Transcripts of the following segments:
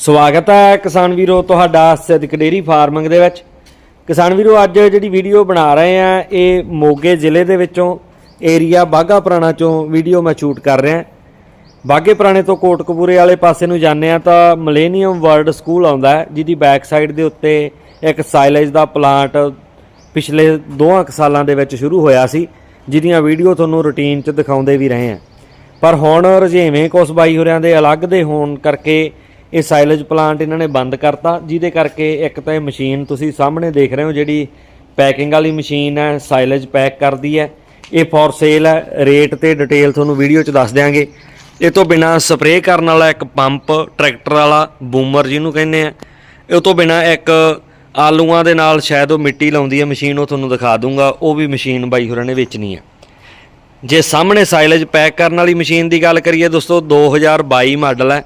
ਸਵਾਗਤ ਹੈ ਕਿਸਾਨ ਵੀਰੋ ਤੁਹਾਡਾ ਸਿੱਧਕ ਡੇਰੀ ਫਾਰਮਿੰਗ ਦੇ ਵਿੱਚ। ਕਿਸਾਨ ਵੀਰੋ, ਅੱਜ ਜਿਹੜੀ ਵੀਡੀਓ ਬਣਾ ਰਹੇ ਆ ਇਹ ਮੋਗੇ ਜ਼ਿਲ੍ਹੇ ਦੇ ਵਿੱਚੋਂ, ਏਰੀਆ ਬਾਗਾ ਪੁਰਾਣਾ ਚੋਂ ਵੀਡੀਓ ਮੈਂ ਸ਼ੂਟ ਕਰ ਰਿਹਾ। ਬਾਗੇ ਪੁਰਾਣੇ ਤੋਂ ਕੋਟਕਪੂਰੇ ਵਾਲੇ ਪਾਸੇ ਨੂੰ ਜਾਂਦੇ ਆ ਤਾਂ ਮਿਲੇਨੀਅਮ ਵਰਲਡ ਸਕੂਲ ਆਉਂਦਾ ਹੈ, ਜਿਹਦੀ ਬੈਕ ਸਾਈਡ ਦੇ ਉੱਤੇ ਇੱਕ ਸਾਈਲੇਜ ਦਾ ਪਲਾਂਟ ਪਿਛਲੇ 2 ਸਾਲਾਂ ਦੇ ਵਿੱਚ ਸ਼ੁਰੂ ਹੋਇਆ ਸੀ, ਜਿਹਦੀਆਂ ਵੀਡੀਓ ਤੁਹਾਨੂੰ ਰੁਟੀਨ 'ਚ ਦਿਖਾਉਂਦੇ ਵੀ ਰਹੇ ਆ ਪਰ ਹੁਣ ਰੁਝੇਵੇਂ ਕੁਸਬਾਈ ਹੋਰਿਆਂ ਦੇ ਅਲੱਗ ਦੇ ਹੋਣ ਕਰਕੇ ਇਹ ਸਾਈਲੇਜ ਪਲਾਂਟ ਇਹਨਾਂ ਨੇ ਬੰਦ ਕਰਤਾ, ਜਿਹਦੇ ਕਰਕੇ ਇੱਕ ਤਾਂ ਇਹ ਮਸ਼ੀਨ ਤੁਸੀਂ ਸਾਹਮਣੇ ਦੇਖ ਰਹੇ ਹੋ ਜਿਹੜੀ ਪੈਕਿੰਗ ਵਾਲੀ ਮਸ਼ੀਨ ਹੈ ਸਾਈਲੇਜ ਪੈਕ ਕਰਦੀ ਹੈ। ਇਹ ਫॉर ਸੇਲ ਹੈ ਰੇਟ ਤੇ ਡਿਟੇਲ ਤੁਹਾਨੂੰ ਵੀਡੀਓ 'ਚ ਦੱਸ ਦਿਆਂਗੇ। ਇਹ ਤੋਂ ਬਿਨਾ ਸਪਰੇਅ ਕਰਨ ਵਾਲਾ ਇੱਕ ਪੰਪ ਟਰੈਕਟਰ ਵਾਲਾ ਬੂਮਰ ਜਿਹਨੂੰ ਕਹਿੰਦੇ ਆ। ਇਹ ਤੋਂ ਬਿਨਾ ਇੱਕ ਆਲੂਆਂ ਦੇ ਨਾਲ ਸ਼ਾਇਦ ਉਹ ਮਿੱਟੀ ਲਾਉਂਦੀ ਹੈ ਮਸ਼ੀਨ ਉਹ ਤੁਹਾਨੂੰ ਦਿਖਾ ਦੂੰਗਾ। ਉਹ ਵੀ ਮਸ਼ੀਨ ਬਾਈ ਹੋਰਾਂ ਨੇ ਵੇਚਣੀ ਹੈ। ਜੇ ਸਾਹਮਣੇ ਸਾਈਲੇਜ ਪੈਕ ਕਰਨ ਵਾਲੀ ਮਸ਼ੀਨ ਦੀ ਗੱਲ ਕਰੀਏ ਦੋਸਤੋ 2022 ਮਾਡਲ ਹੈ।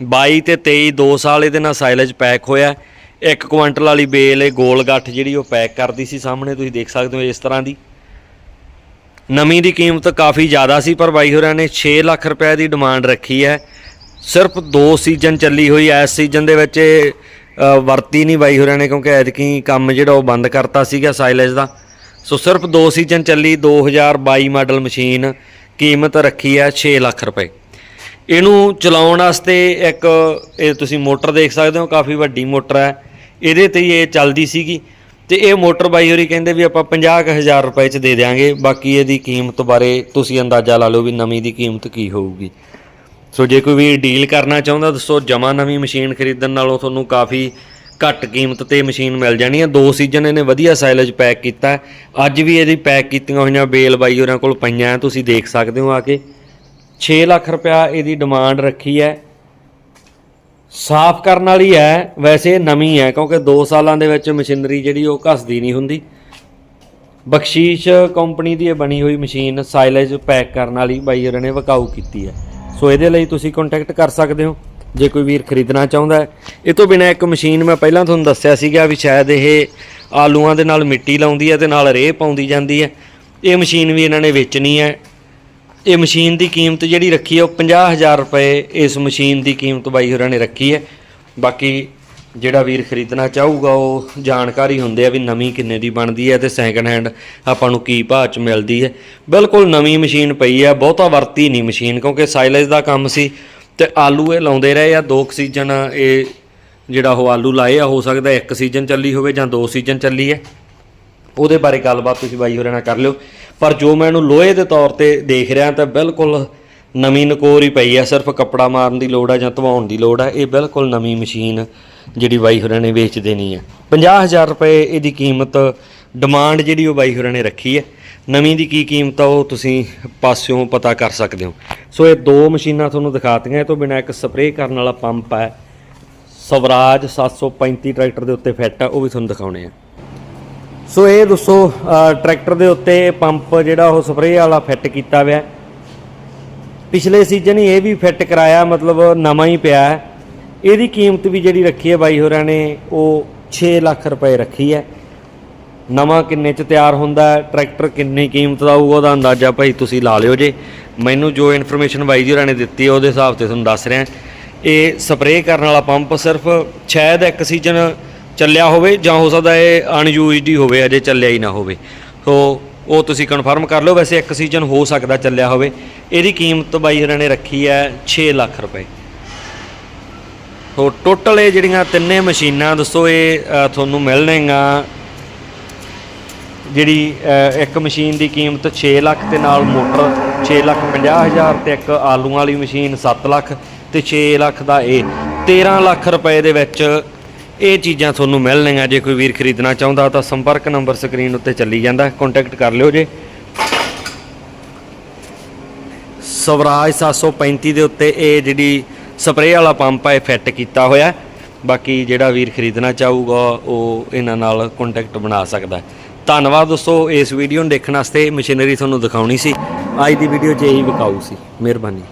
22 ਤੇ 23 2 ਸਾਲ ਇਹਦੇ ਨਾਲ ਸਾਈਲੇਜ ਪੈਕ ਹੋਇਆ। ਇੱਕ ਕੁਇੰਟਲ ਵਾਲੀ ਬੇਲ, ਇਹ ਗੋਲ ਗੱਠ ਜਿਹੜੀ ਉਹ ਪੈਕ ਕਰਦੀ ਸੀ ਸਾਹਮਣੇ, ਤੁਸੀਂ ਦੇਖ ਸਕਦੇ ਹੋ ਇਸ ਤਰ੍ਹਾਂ ਦੀ। ਨਮੀ ਦੀ ਕੀਮਤ ਕਾਫੀ ਜ਼ਿਆਦਾ ਸੀ, ਪਰ ਬਾਈ ਹੋਰਾਂ ਨੇ 6 ਲੱਖ ਰੁਪਏ ਦੀ ਡਿਮਾਂਡ ਰੱਖੀ ਹੈ। ਸਿਰਫ 2 ਸੀਜ਼ਨ ਚੱਲੀ ਹੋਈ ਐ ਇਸ ਸੀਜ਼ਨ ਦੇ ਵਿੱਚ ਇਹ ਵਰਤੀ ਨਹੀਂ ਬਾਈ ਹੋਰਾਂ ਨੇ, ਕਿਉਂਕਿ ਐਤਕੀ ਕੰਮ ਜਿਹੜਾ ਉਹ ਬੰਦ ਕਰਤਾ ਸੀਗਾ ਸਾਈਲੇਜ ਦਾ। ਸੋ ਸਿਰਫ 2 ਸੀਜ਼ਨ ਚੱਲੀ 2022 ਮਾਡਲ ਮਸ਼ੀਨ ਕੀਮਤ ਰੱਖੀ ਹੈ 6 ਲੱਖ ਰੁਪਏ। ਇਹਨੂੰ ਚਲਾਉਣ ਵਾਸਤੇ ਇੱਕ, ਇਹ ਤੁਸੀਂ ਮੋਟਰ ਦੇਖ ਸਕਦੇ ਹੋ, ਕਾਫੀ ਵੱਡੀ ਮੋਟਰ ਹੈ। ਇਹਦੇ ਤੇ ਹੀ ਇਹ ਚੱਲਦੀ ਸੀਗੀ। ਤੇ ਇਹ ਮੋਟਰ ਬਾਈ ਹੋਰੀ ਕਹਿੰਦੇ ਵੀ ਆਪਾਂ 50000 ਰੁਪਏ ਚ ਦੇ ਦਿਆਂਗੇ। ਬਾਕੀ ਇਹਦੀ ਕੀਮਤ ਬਾਰੇ ਤੁਸੀਂ ਅੰਦਾਜ਼ਾ ਲਾ ਲਓ ਵੀ ਨਵੀਂ ਦੀ ਕੀਮਤ ਕੀ ਹੋਊਗੀ। ਸੋ ਜੇ ਕੋਈ ਵੀ ਡੀਲ ਕਰਨਾ ਚਾਹੁੰਦਾ, ਦੱਸੋ ਜਮਾ ਨਵੀਂ ਮਸ਼ੀਨ ਖਰੀਦਣ ਨਾਲੋਂ ਤੁਹਾਨੂੰ ਕਾਫੀ ਘੱਟ ਕੀਮਤ ਤੇ ਮਸ਼ੀਨ ਮਿਲ ਜਾਣੀ ਹੈ। ਦੋ ਸੀਜ਼ਨ ਇਹਨੇ ਵਧੀਆ ਸਾਈਲੇਜ ਪੈਕ ਕੀਤਾ। ਅੱਜ ਵੀ ਇਹਦੀ ਪੈਕ ਕੀਤੀਆਂ ਹੋਈਆਂ, ਬੇਲ ਬਾਈ ਹੋਰਾਂ ਕੋਲ ਪਈਆਂ, ਤੁਸੀਂ ਦੇਖ ਸਕਦੇ ਹੋ ਆ ਕੇ। 6 ਲੱਖ ਰੁਪਇਆ ਇਹਦੀ ਡਿਮਾਂਡ ਰੱਖੀ ਹੈ। ਸਾਫ਼ ਕਰਨ ਵਾਲੀ ਹੈ, ਵੈਸੇ ਨਵੀਂ ਹੈ, ਕਿਉਂਕਿ 2 ਸਾਲਾਂ ਦੇ ਵਿੱਚ ਮਸ਼ੀਨਰੀ ਜਿਹੜੀ ਉਹ ਘਸਦੀ ਨਹੀਂ ਹੁੰਦੀ। ਬਖਸ਼ੀਸ਼ ਕੰਪਨੀ ਦੀ ਇਹ ਬਣੀ ਹੋਈ ਮਸ਼ੀਨ ਸਾਈਲੇਜ ਪੈਕ ਕਰਨ ਵਾਲੀ ਬਾਈ ਹੋਰਾਂ ਨੇ ਵਕਾਊ ਕੀਤੀ ਹੈ। ਸੋ ਇਹਦੇ ਲਈ ਤੁਸੀਂ ਕੰਟੈਕਟ ਕਰ ਸਕਦੇ ਹੋ, ਜੇ ਕੋਈ ਵੀਰ ਖਰੀਦਣਾ ਚਾਹੁੰਦਾ ਹੈ। ਇਹ ਤੋਂ ਬਿਨਾ ਇੱਕ ਮਸ਼ੀਨ ਮੈਂ ਪਹਿਲਾਂ ਤੁਹਾਨੂੰ ਦੱਸਿਆ ਸੀਗਾ ਵੀ ਸ਼ਾਇਦ ਇਹ ਆਲੂਆਂ ਦੇ ਨਾਲ ਮਿੱਟੀ ਲਾਉਂਦੀ ਹੈ ਤੇ ਨਾਲ ਰੇਹ ਪਾਉਂਦੀ ਜਾਂਦੀ ਹੈ। ਇਹ ਮਸ਼ੀਨ ਵੀ ਇਹਨਾਂ ਨੇ ਵੇਚਣੀ ਹੈ। ਇਹ ਮਸ਼ੀਨ ਦੀ ਕੀਮਤ ਜਿਹੜੀ ਰੱਖੀ ਹੈ, ਉਹ 50000 ਰੁਪਏ ਇਸ ਮਸ਼ੀਨ ਦੀ ਕੀਮਤ ਬਾਈ ਹੋਰਾਂ ਨੇ ਰੱਖੀ ਹੈ। ਬਾਕੀ ਜਿਹੜਾ ਵੀਰ ਖਰੀਦਣਾ ਚਾਹੂਗਾ, ਉਹ ਜਾਣਕਾਰੀ ਹੁੰਦੇ ਆ ਵੀ ਨਵੀਂ ਕਿੰਨੇ ਦੀ ਬਣਦੀ ਹੈ ਤੇ ਸੈਕੰਡ ਹੈਂਡ ਆਪਾਂ ਨੂੰ ਕੀ ਭਾਅ ਚ ਮਿਲਦੀ ਹੈ। ਬਿਲਕੁਲ ਨਵੀਂ ਮਸ਼ੀਨ ਪਈ ਹੈ, ਬਹੁਤਾ ਵਰਤੀ ਨਹੀਂ ਮਸ਼ੀਨ ਕਿਉਂਕਿ ਸਾਈਲੇਜ ਦਾ ਕੰਮ ਸੀ ਤੇ ਆਲੂ ਇਹ ਲਾਉਂਦੇ ਰਹੇ ਆ, ਦੋ ਕੁ ਸੀਜ਼ਨ ਇਹ ਜਿਹੜਾ ਉਹ ਆਲੂ ਲਾਏ ਆ, ਹੋ ਸਕਦਾ ਇੱਕ ਸੀਜ਼ਨ ਚੱਲੀ ਹੋਵੇ ਜਾਂ ਦੋ ਸੀਜ਼ਨ ਚੱਲੀ ਹੈ। ਉਹਦੇ ਬਾਰੇ ਗੱਲਬਾਤ ਤੁਸੀਂ ਬਾਈ ਹੋਰਾਂ ਨਾਲ ਕਰ ਲਿਓ। ਪਰ ਜੋ ਮੈਂ ਇਹਨੂੰ ਲੋਹੇ ਦੇ ਤੌਰ ਤੇ ਦੇਖ ਰਿਹਾ ਤਾਂ ਬਿਲਕੁਲ ਨਵੀਂ ਨਕੋਰ ਹੀ ਪਈ ਆ। ਸਿਰਫ ਕੱਪੜਾ ਮਾਰਨ ਦੀ ਲੋੜ ਆ ਜਾਂ ਧਵਾਉਣ ਦੀ ਲੋੜ ਆ। ਇਹ ਬਿਲਕੁਲ ਨਵੀਂ ਮਸ਼ੀਨ ਜਿਹੜੀ ਬਾਈ ਹੋਰਾਂ ਨੇ ਵੇਚ ਦੇਣੀ ਹੈ 50000 ਰੁਪਏ ਇਹਦੀ ਕੀਮਤ ਡਿਮਾਂਡ ਜਿਹੜੀ ਉਹ ਬਾਈ ਹੋਰਾਂ ਨੇ ਰੱਖੀ ਹੈ ਨਵੀਂ ਦੀ ਕੀ ਕੀਮਤ ਆ ਉਹ ਤੁਸੀਂ ਪਾਸਿਓਂ ਪਤਾ ਕਰ ਸਕਦੇ ਹੋ। ਸੋ ਇਹ ਦੋ ਮਸ਼ੀਨਾਂ ਤੁਹਾਨੂੰ ਦਿਖਾਤੀਆਂ। ਇਹ ਤੋਂ ਬਿਨਾ ਇੱਕ ਸਪਰੇਅ ਕਰਨ ਵਾਲਾ ਪੰਪ ਹੈ ਸਵਰਾਜ 735 ਟਰੈਕਟਰ ਦੇ ਉੱਤੇ ਫਿੱਟ ਆ, ਉਹ ਵੀ ਤੁਹਾਨੂੰ ਦਿਖਾਉਣੇ ਆ। ਸੋ ਇਹ ਦੱਸੋ ਟਰੈਕਟਰ ਦੇ ਉੱਤੇ ਪੰਪ ਜਿਹੜਾ ਉਹ ਸਪਰੇਅ ਵਾਲਾ ਫਿੱਟ ਕੀਤਾ ਹੋਇਆ ਪਿਛਲੇ ਸੀਜ਼ਨ ਹੀ ਇਹ ਵੀ ਫਿੱਟ ਕਰਾਇਆ, ਮਤਲਬ ਨਵਾਂ ਹੀ ਪਿਆ ਹੈ। ਇਹਦੀ ਕੀਮਤ ਵੀ ਜਿਹੜੀ ਰੱਖੀ ਹੈ ਬਾਈ ਹੋਰਾਂ ਨੇ, ਉਹ 6 ਲੱਖ ਰੁਪਏ ਰੱਖੀ ਹੈ। ਨਵਾਂ ਕਿੰਨੇ ਚ ਤਿਆਰ ਹੁੰਦਾ ਟਰੈਕਟਰ ਕਿੰਨੀ ਕੀਮਤ ਦਾ ਹੋਊਗਾ, ਉਹਦਾ ਅੰਦਾਜ਼ਾ ਭਾਈ ਤੁਸੀਂ ਲਾ ਲਿਓ ਜੇ। ਮੈਨੂੰ ਜੋ ਇਨਫੋਰਮੇਸ਼ਨ ਬਾਈ ਜੀ ਹੋਰਾਂ ਨੇ ਦਿੱਤੀ ਹੈ, ਉਹਦੇ ਹਿਸਾਬ ਤੇ ਤੁਹਾਨੂੰ ਦੱਸ ਰਿਹਾ। ਇਹ ਸਪਰੇਅ ਕਰਨ ਵਾਲਾ ਪੰਪ ਸਿਰਫ ਸ਼ਾਇਦ ਇੱਕ ਸੀਜ਼ਨ ਚੱਲਿਆ ਹੋਵੇ ਜਾਂ ਹੋ ਸਕਦਾ ਇਹ ਅਨਯੂਜ਼ਡ ਹੀ ਹੋਵੇ, ਅਜੇ ਚੱਲਿਆ ਹੀ ਨਾ ਹੋਵੇ। ਸੋ ਉਹ ਤੁਸੀਂ ਕਨਫਰਮ ਕਰ ਲਓ, ਵੈਸੇ ਇੱਕ ਸੀਜ਼ਨ ਹੋ ਸਕਦਾ ਚੱਲਿਆ ਹੋਵੇ। ਇਹਦੀ ਕੀਮਤ ਬਾਈ ਹੋਰਾਂ ਨੇ ਰੱਖੀ ਹੈ 6 ਲੱਖ ਰੁਪਏ। ਸੋ ਟੋਟਲ ਇਹ ਜਿਹੜੀਆਂ ਤਿੰਨੇ ਮਸ਼ੀਨਾਂ, ਦੱਸੋ ਇਹ ਤੁਹਾਨੂੰ ਮਿਲਣਗੀਆਂ ਜਿਹੜੀ ਇੱਕ ਮਸ਼ੀਨ ਦੀ ਕੀਮਤ 6 ਲੱਖ ਤੇ ਨਾਲ ਮੋਟਰ 6 ਲੱਖ 50 ਹਜ਼ਾਰ ਤੇ ਇੱਕ ਆਲੂਆਂ ਵਾਲੀ ਮਸ਼ੀਨ 7 ਲੱਖ ਤੇ 6 ਲੱਖ ਦਾ ਇਹ 13 ਲੱਖ ਰੁਪਏ ਦੇ ਵਿੱਚ ਇਹ ਚੀਜ਼ਾਂ ਤੁਹਾਨੂੰ ਮਿਲਣਗੀਆਂ ਜੇ ਕੋਈ ਵੀਰ ਖਰੀਦਣਾ ਚਾਹੁੰਦਾ ਤਾਂ ਸੰਪਰਕ ਨੰਬਰ ਸਕਰੀਨ ਉੱਤੇ ਚੱਲੀ ਜਾਂਦਾ। ਕੰਟੈਕਟ ਕਰ ਲਿਓ ਜੇ। ਸਵਰਾਜ 735 ਦੇ ਉੱਤੇ ਇਹ ਜਿਹੜੀ ਸਪਰੇਅ ਵਾਲਾ ਪੰਪ ਹੈ ਫਿੱਟ ਕੀਤਾ ਹੋਇਆ ਬਾਕੀ ਜਿਹੜਾ ਵੀਰ ਖਰੀਦਣਾ ਚਾਹੂਗਾ, ਉਹ ਇਹਨਾਂ ਨਾਲ ਕੰਟੈਕਟ ਬਣਾ ਸਕਦਾ ਧੰਨਵਾਦ ਦੋਸਤੋ, ਇਸ ਵੀਡੀਓ ਨੂੰ ਦੇਖਣ ਵਾਸਤੇ ਮਸ਼ੀਨਰੀ ਤੁਹਾਨੂੰ ਦਿਖਾਉਣੀ ਸੀ। ਅੱਜ ਦੀ ਵੀਡੀਓ 'ਚ ਇਹੀ ਵਿਕਾਊ ਸੀ। ਮਿਹਰਬਾਨੀ।